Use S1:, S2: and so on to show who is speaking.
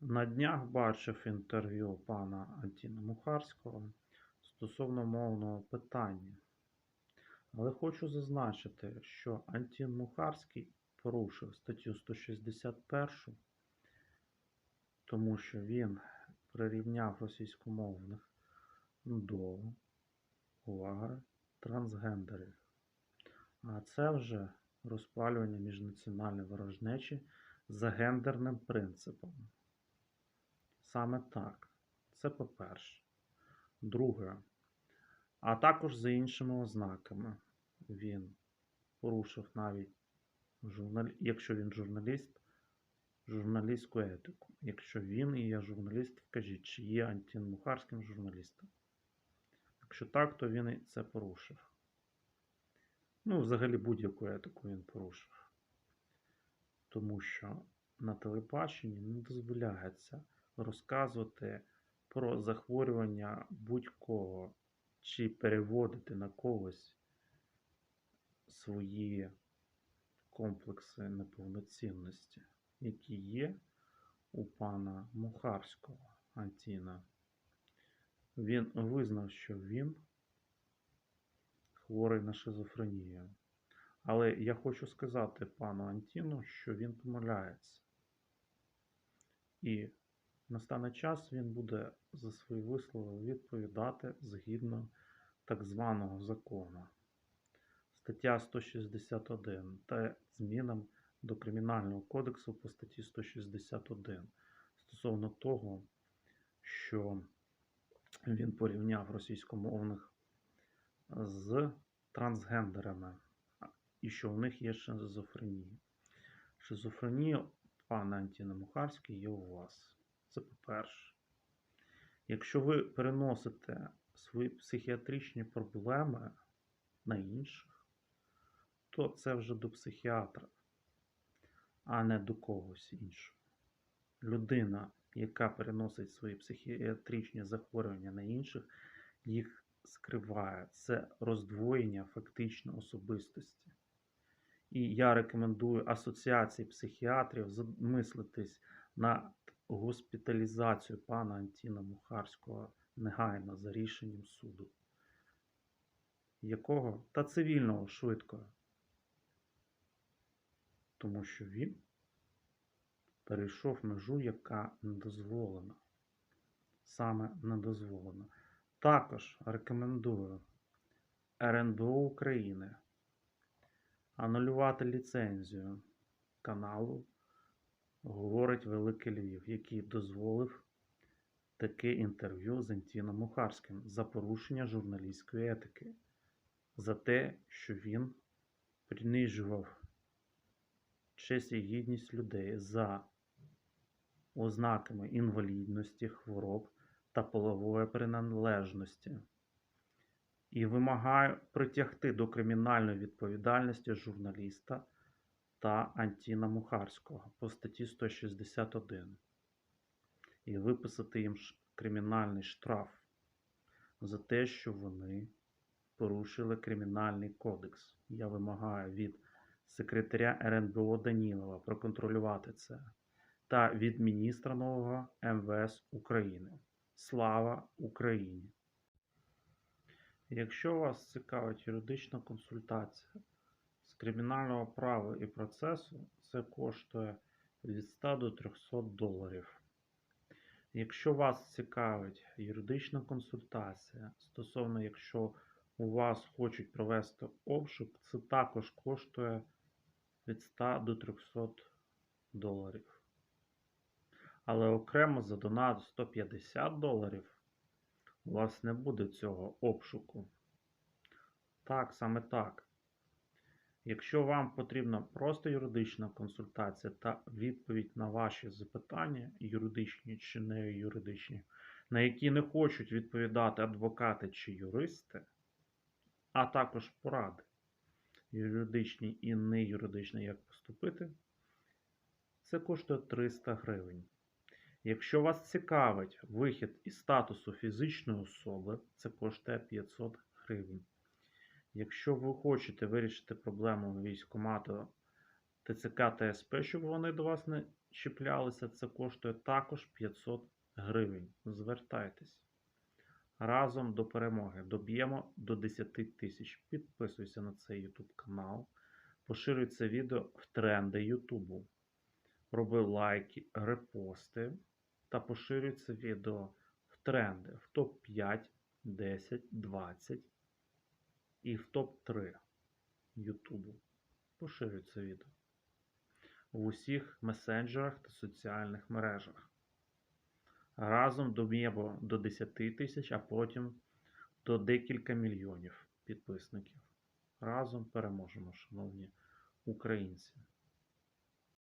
S1: На днях бачив інтерв'ю пана Антіна Мухарського стосовно мовного питання. Але хочу зазначити, що Антін Мухарський порушив статтю 161, тому що він прирівняв російськомовних до увага трансгендерів. А це вже розпалювання міжнаціональної ворожнечі за гендерним принципом. Саме так. Це по-перше. Друге. А також за іншими ознаками. Він порушив навіть, журналі... якщо він журналіст, журналістську етику. Якщо він і є журналіст, вкажіть, чи є Антін Мухарським журналістом. Якщо так, то він і це порушив. Ну, взагалі будь-яку етику він порушив. Тому що на телебаченні не дозволяється розказувати про захворювання будь-кого чи переводити на когось свої комплекси неповноцінності, які є у пана Мухарського Антіна. Він визнав, що він хворий на шизофренію. Але я хочу сказати пану Антіну, що він помиляється. І настане час він буде за свої вислови відповідати згідно так званого закону. Стаття 161 та змінам до Кримінального кодексу по статті 161 стосовно того, що він порівняв російськомовних з трансгендерами і що в них є шизофренія. Шизофренія, пане Антіне Мухарський, є у вас. Це по-перше. Якщо ви переносите свої психіатричні проблеми на інших, то це вже до психіатра, а не до когось іншого. Людина, яка переносить свої психіатричні захворювання на інших, їх скриває. Це роздвоєння фактично особистості. І я рекомендую асоціації психіатрів замислитись на госпіталізацію пана Антіна Мухарського негайно за рішенням суду. Якого? Та цивільного швидко. Тому що він перейшов межу, яка не дозволена. Саме не дозволена. Також рекомендую РНБО України анулювати ліцензію каналу Говорить Великий Львів, який дозволив таке інтерв'ю з Антіном Мухарським за порушення журналістської етики, за те, що він принижував честь і гідність людей за ознаками інвалідності, хвороб та полової приналежності. І вимагаю притягти до кримінальної відповідальності журналіста та Антіна Мухарського по статті 161 і виписати їм кримінальний штраф за те, що вони порушили Кримінальний кодекс. Я вимагаю від секретаря РНБО Данілова проконтролювати це та від міністра нового МВС України. Слава Україні! Якщо вас цікавить юридична консультація кримінального права і процесу, це коштує від 100 до 300 доларів. Якщо вас цікавить юридична консультація стосовно, якщо у вас хочуть провести обшук, це також коштує від 100 до 300 доларів. Але окремо за донат 150 доларів у вас не буде цього обшуку. Так, саме так. Якщо вам потрібна просто юридична консультація та відповідь на ваші запитання, юридичні чи не юридичні, на які не хочуть відповідати адвокати чи юристи, а також поради юридичні і не юридичні, як поступити, це коштує 300 гривень. Якщо вас цікавить вихід із статусу фізичної особи, це коштує 500 гривень. Якщо ви хочете вирішити проблему військкомату ТЦК та СП, щоб вони до вас не чіплялися, це коштує також 500 гривень. Звертайтесь. Разом до перемоги. Доб'ємо до 10 тисяч. Підписуйся на цей YouTube канал. Поширюй це відео в тренди YouTube. Роби лайки, репости та поширюй це відео в тренди в топ-5, 10, 20 і в топ-3 Ютубу. Поширюй це відео в усіх месенджерах та соціальних мережах. Разом доб'ємо до 10 тисяч, а потім до декілька мільйонів підписників. Разом переможемо, шановні українці.